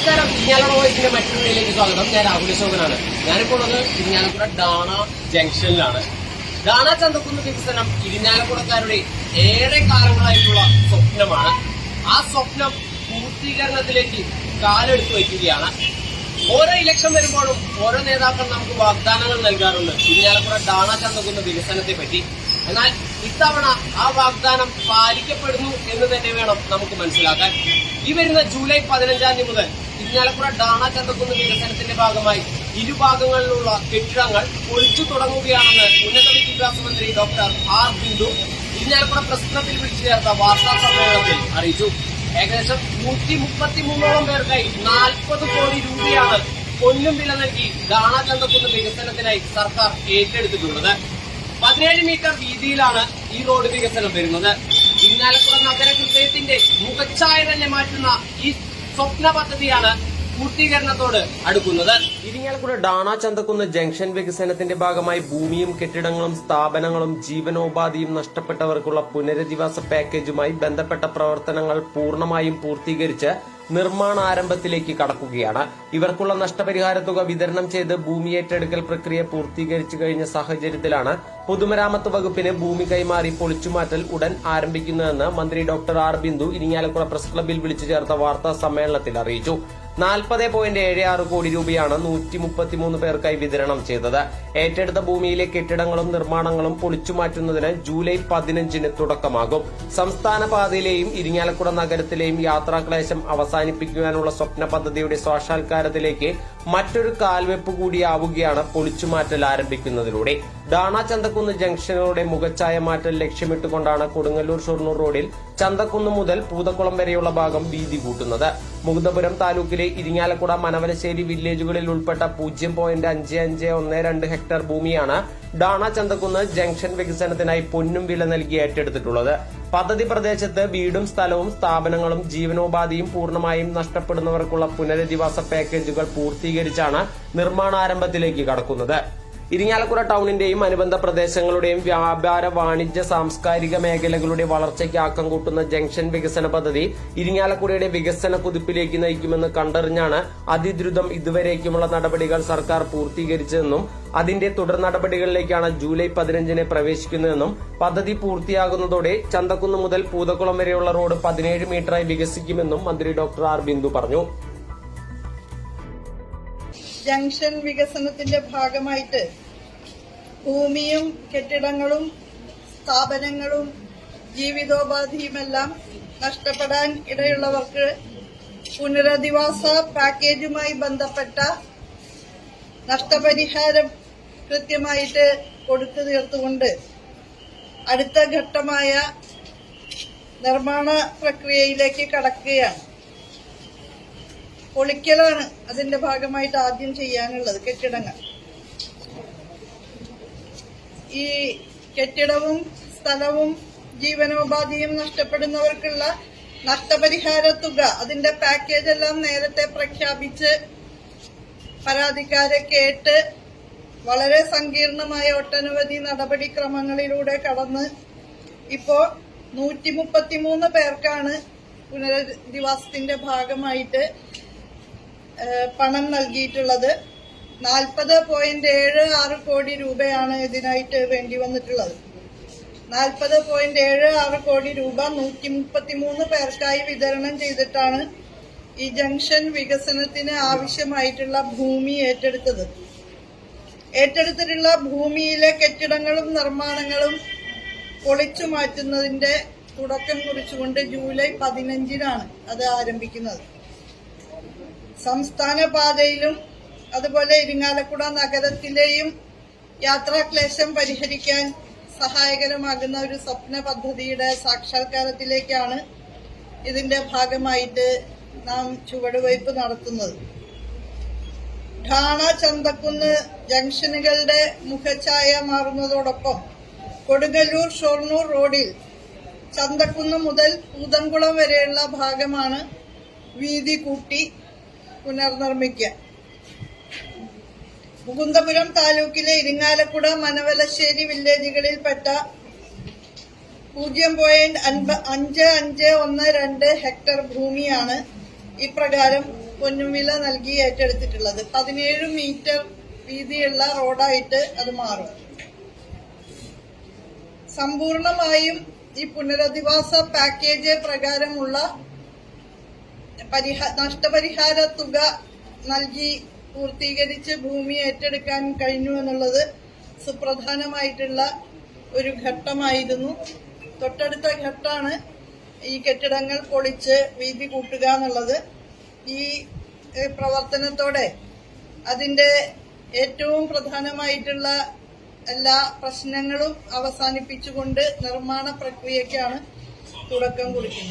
നമസ്കാരം. ഇരിഞ്ഞാലക്കുട വോയിസിന്റെ മറ്റൊരു വീഡിയോയിലേക്ക് സ്വാഗതം. ഞാൻ രാഹുൽ അശോകനാണ്. ഞാനിപ്പോൾ ഉള്ളത് ഇരിഞ്ഞാലക്കുട ഡാണ ജംഗ്ഷനിലാണ്. ഡാണ ചന്തക്കുന്ന് വികസനം ഇരിഞ്ഞാലക്കുടക്കാരുടെ ഏറെ കാലങ്ങളായിട്ടുള്ള സ്വപ്നമാണ്. ആ സ്വപ്നം പൂർത്തീകരണത്തിലേക്ക് കാലെടുത്തു വയ്ക്കുകയാണ്. ഓരോ ഇലക്ഷൻ വരുമ്പോഴും ഓരോ നേതാക്കൾ നമുക്ക് വാഗ്ദാനങ്ങൾ നൽകാറുണ്ട്. ഇരിഞ്ഞാലക്കുട ഡാണ ചന്തക്കുന്ന് വികസനത്തെ പറ്റി എന്നാൽ ഇത്തവണ ആ വാഗ്ദാനം പാലിക്കപ്പെടുന്നു എന്ന് തന്നെ വേണം നമുക്ക് മനസ്സിലാക്കാൻ. ഈ വരുന്ന ജൂലൈ പതിനഞ്ചാം തീയതി മുതൽ ഇരിഞ്ഞാലക്കുട ഡാണ ചന്തക്കുന്ന് വികസനത്തിന്റെ ഭാഗമായി ഇരുഭാഗങ്ങളിലുള്ള കെട്ടിടങ്ങൾ ഒഴിച്ചു തുടങ്ങുകയാണെന്ന് ഉന്നത വിദ്യാഭ്യാസ മന്ത്രി ഡോക്ടർ ആർ ബിന്ദു ഇരിഞ്ഞാലക്കുട പ്രസിദ്ധത്തിൽ ക്ലബിൽ വിളിച്ചു ചേർത്ത വാർത്താ സമ്മേളനത്തിൽ അറിയിച്ചു. ഏകദേശം നൂറ്റി മുപ്പത്തി മൂന്നോളം പേർക്കായി നാൽപ്പത് കോടി രൂപയാണ് പൊന്നും വില നൽകി ഡാണ ചന്തക്കുന്ന് വികസനത്തിനായി സർക്കാർ ഏറ്റെടുത്തിട്ടുള്ളത്. പതിനേഴ് മീറ്റർ വീതിയിലാണ് ഈ റോഡ് വികസനം വരുന്നത്. ഇരിഞ്ഞാലക്കുട നഗര ഹൃദയത്തിന്റെ മുഖച്ഛായ തന്നെ മാറ്റുന്ന ഈ സ്വപ്ന പദ്ധതിയാണ് പൂർത്തീകരണത്തോട് അടുക്കുന്നത്. ഇരിങ്ങാലക്കുട ഡാണ ചന്തക്കുന്ന് ജംഗ്ഷൻ വികസനത്തിന്റെ ഭാഗമായി ഭൂമിയും കെട്ടിടങ്ങളും സ്ഥാപനങ്ങളും ജീവനോപാധിയും നഷ്ടപ്പെട്ടവർക്കുള്ള പുനരധിവാസ പാക്കേജുമായി ബന്ധപ്പെട്ട പ്രവർത്തനങ്ങൾ പൂർണമായും പൂർത്തീകരിച്ച് നിർമ്മാണ ആരംഭത്തിലേക്ക് കടക്കുകയാണ്. ഇവർക്കുള്ള നഷ്ടപരിഹാര തുക വിതരണം ചെയ്ത് ഭൂമി ഏറ്റെടുക്കൽ പ്രക്രിയ പൂർത്തീകരിച്ചു കഴിഞ്ഞ സാഹചര്യത്തിലാണ് പൊതുമരാമത്ത് വകുപ്പിന് ഭൂമി കൈമാറി പൊളിച്ചുമാറ്റൽ ഉടൻ ആരംഭിക്കുന്നതെന്ന് മന്ത്രി doctor R Bindu Irinjalakuda press ക്ലബിൽ വിളിച്ചു ചേർത്ത വാർത്താ സമ്മേളനത്തിൽ അറിയിച്ചു. നാൽപ്പത് പോയിന്റ് ഏഴ് ആറ് കോടി രൂപയാണ് നൂറ്റി മുപ്പത്തിമൂന്ന് പേർക്കായി വിതരണം ചെയ്തത്. ഏറ്റെടുത്ത ഭൂമിയിലെ കെട്ടിടങ്ങളും നിർമ്മാണങ്ങളും പൊളിച്ചുമാറ്റുന്നതിന് ജൂലൈ പതിനഞ്ചിന് തുടക്കമാകും. സംസ്ഥാന പാതയിലെയും ഇരിങ്ങാലക്കുട നഗരത്തിലെയും യാത്രാക്ലേശം അവസാനിപ്പിക്കുവാനുള്ള സ്വപ്ന പദ്ധതിയുടെ സാക്ഷാത്കാരത്തിലേക്ക് മറ്റൊരു കാൽവെപ്പ് കൂടിയാവുകയാണ് പൊളിച്ചുമാറ്റൽ ആരംഭിക്കുന്നതിലൂടെ. ഡാണ ചന്തക്കുന്ന് ജംഗ്ഷനുകളുടെ മുഖച്ഛായ മാറ്റൽ ലക്ഷ്യമിട്ടുകൊണ്ടാണ് കൊടുങ്ങല്ലൂർ ഷൊർണൂർ റോഡിൽ ചന്തക്കുന്ന് മുതൽ പൂതക്കുളം വരെയുള്ള ഭാഗം വീതി കൂട്ടുന്നത്. മുകുന്ദപുരം താലൂക്കിലെ ഇരിങ്ങാലക്കുട മനവലശ്ശേരി വില്ലേജുകളിൽ ഉൾപ്പെട്ട പൂജ്യം പോയിന്റ് അഞ്ച് അഞ്ച് ഒന്ന് രണ്ട് ഹെക്ടർ ഭൂമിയാണ് ഡാണ ചന്തക്കുന്ന് ജംഗ്ഷൻ വികസനത്തിനായി പൊന്നും വില നൽകി ഏറ്റെടുത്തിട്ടുള്ളത്. പദ്ധതി പ്രദേശത്ത് വീടും സ്ഥലവും സ്ഥാപനങ്ങളും ജീവനോപാധിയും പൂർണമായും നഷ്ടപ്പെടുന്നവർക്കുള്ള പുനരധിവാസ പാക്കേജുകൾ പൂർത്തീകരിച്ചാണ് നിർമ്മാണാരംഭത്തിലേക്ക് കടക്കുന്നത്. ഇരിങ്ങാലക്കുട ടൗണിന്റെയും അനുബന്ധ പ്രദേശങ്ങളുടെയും വ്യാപാര വാണിജ്യ സാംസ്കാരിക മേഖലകളുടെ വളർച്ചയ്ക്ക് ആക്കം കൂട്ടുന്ന ജംഗ്ഷൻ വികസന പദ്ധതി ഇരിങ്ങാലക്കുടയുടെ വികസന കുതിപ്പിലേക്ക് നയിക്കുമെന്ന് കണ്ടറിഞ്ഞാണ് അതിദ്രുതം ഇതുവരേക്കുമുള്ള നടപടികൾ സർക്കാർ പൂർത്തീകരിച്ചതെന്നും അതിന്റെ തുടർ നടപടികളിലേക്കാണ് ജൂലൈ പതിനഞ്ചിന് പ്രവേശിക്കുന്നതെന്നും പദ്ധതി പൂർത്തിയാകുന്നതോടെ ചന്തക്കുന്ന് മുതൽ പൂതക്കുളം വരെയുള്ള റോഡ് പതിനേഴ് മീറ്ററായി വികസിക്കുമെന്നും മന്ത്രി ഡോക്ടർ ആർ ബിന്ദു പറഞ്ഞു. ജംഗ്ഷൻ വികസനത്തിന്റെ ഭാഗമായിട്ട് ഭൂമിയും കെട്ടിടങ്ങളും സ്ഥാപനങ്ങളും ജീവിതോപാധിയുമെല്ലാം നഷ്ടപ്പെടാൻ ഇടയുള്ളവർക്ക് പുനരധിവാസ പാക്കേജുമായി ബന്ധപ്പെട്ട നഷ്ടപരിഹാരം കൃത്യമായിട്ട് കൊടുത്തു തീർത്തുകൊണ്ട് അടുത്ത ഘട്ടമായ നിർമ്മാണ പ്രക്രിയയിലേക്ക് കടക്കുകയാണ്. പൊളിക്കലാണ് അതിന്റെ ഭാഗമായിട്ട് ആദ്യം ചെയ്യാനുള്ളത് കെട്ടിടങ്ങൾ. ഈ കെട്ടിടവും സ്ഥലവും ജീവനോപാധിയും നഷ്ടപ്പെടുന്നവർക്കുള്ള നഷ്ടപരിഹാര തുക അതിന്റെ പാക്കേജ് എല്ലാം നേരത്തെ പ്രഖ്യാപിച്ച് പരാതിക്കാരെ കേട്ട് വളരെ സങ്കീർണമായ ഒട്ടനവധി നടപടിക്രമങ്ങളിലൂടെ കടന്ന് ഇപ്പോ നൂറ്റി മുപ്പത്തിമൂന്ന് പേർക്കാണ് പുനരധിവാസത്തിന്റെ ഭാഗമായിട്ട് പണം നൽകിയിട്ടുള്ളത് നാൽപ്പത് പോയിന്റ് ഏഴ് ആറ് കോടി രൂപയാണ് ഇതിനായിട്ട് വേണ്ടി വന്നിട്ടുള്ളത്. നാൽപ്പത് പോയിന്റ് ഏഴ് ആറ് കോടി രൂപ നൂറ്റി മുപ്പത്തി മൂന്ന് പേർക്കായി വിതരണം ചെയ്തിട്ടാണ് ഈ ജംഗ്ഷൻ വികസനത്തിന് ആവശ്യമായിട്ടുള്ള ഭൂമി ഏറ്റെടുത്തത്. ഏറ്റെടുത്തിട്ടുള്ള ഭൂമിയിലെ കെട്ടിടങ്ങളും നിർമ്മാണങ്ങളും പൊളിച്ചു മാറ്റുന്നതിന്റെ തുടക്കം കുറിച്ചുകൊണ്ട് ജൂലൈ പതിനഞ്ചിനാണ് അത് ആരംഭിക്കുന്നത്. സംസ്ഥാന പാതയിലും അതുപോലെ ഇരിങ്ങാലക്കുട നഗരത്തിലെയും യാത്രാക്ലേശം പരിഹരിക്കാൻ സഹായകരമാകുന്ന ഒരു സ്വപ്ന പദ്ധതിയുടെ സാക്ഷാത്കാരത്തിലേക്കാണ് ഇതിന്റെ ഭാഗമായിട്ട് നാം ചുവടുവയ്പ് നടത്തുന്നത്. ഠാണ ചന്തക്കുന്ന് ജംഗ്ഷനുകളുടെ മുഖഛായ മാറുന്നതോടൊപ്പം കൊടുങ്ങല്ലൂർ ഷൊർണൂർ റോഡിൽ ചന്തക്കുന്ന് മുതൽ പൂതംകുളം വരെയുള്ള ഭാഗമാണ് വീതി കൂട്ടി പുനർനിർമ്മിക്കുക മുകുന്ദപുരം താലൂക്കിലെ ഇരിങ്ങാലക്കുട മനവലശ്ശേരി വില്ലേജുകളിൽപ്പെട്ട പൂജ്യം പോയിന്റ് അൻപ അഞ്ച് അഞ്ച് ഒന്ന് രണ്ട് ഹെക്ടർ ഭൂമിയാണ് ഇപ്രകാരം പൊന്നുവില നൽകി ഏറ്റെടുത്തിട്ടുള്ളത്. പതിനേഴ് മീറ്റർ വീതിയുള്ള റോഡായിട്ട് അത് മാറും. സമ്പൂർണമായും ഈ പുനരധിവാസ പാക്കേജ് പ്രകാരമുള്ള പരിഹാ നഷ്ടപരിഹാര തുക നൽകി പൂർത്തീകരിച്ച് ഭൂമി ഏറ്റെടുക്കാൻ കഴിഞ്ഞു എന്നുള്ളത് സുപ്രധാനമായിട്ടുള്ള ഒരു ഘട്ടമായിരുന്നു. തൊട്ടടുത്ത ഘട്ടമാണ് ഈ കെട്ടിടങ്ങൾ പൊളിച്ച് വീതി കൂട്ടുക എന്നുള്ളത്. ഈ പ്രവർത്തനത്തോടെ അതിന്റെ ഏറ്റവും പ്രധാനമായിട്ടുള്ള എല്ലാ പ്രശ്നങ്ങളും അവസാനിപ്പിച്ചുകൊണ്ട് നിർമ്മാണ പ്രക്രിയക്കാണ് തുടക്കം കുറിക്കുന്നത്.